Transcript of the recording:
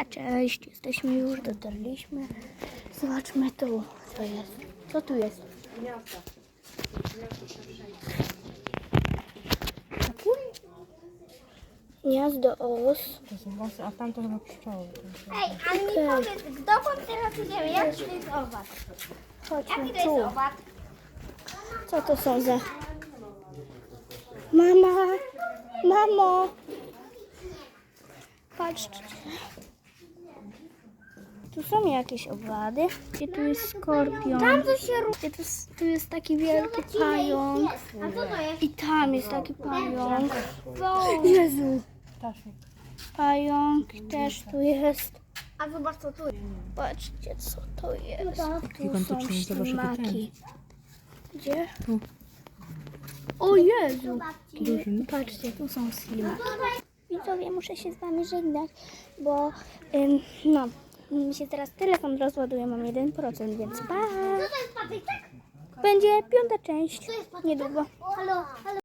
A cześć, jesteśmy już, dotarliśmy. Zobaczmy tu, co jest. Co tu jest? Gniazdo os. To są włosy, a tam to chyba pszczoły. Ej, ale mi powiedz, dokąd teraz idziemy? Jaki to jest owad? Chodźmy Jaki to jest owad? Co to są za... Mama! Mamo! Patrzcie. Tu są jakieś owady. Gdzie tu jest skorpion? Tam się. Gdzie tu, jest- tu jest taki wielki pająk. A co to jest? I tam jest taki pająk. Jezu! Pająk też tu jest. A zobacz co tu jest. Patrzcie, co to jest. Tu Gigantyczny, są zobacz, jaki ślimaki. Gdzie? Tu. O Jezu! Duży, no. Patrzcie, tu są ślimaki. Widzowie, muszę się z wami żegnać, bo ym, no, mi się teraz telefon rozładuje, mam 1%, więc pa! Będzie piąta część niedługo. Halo, halo.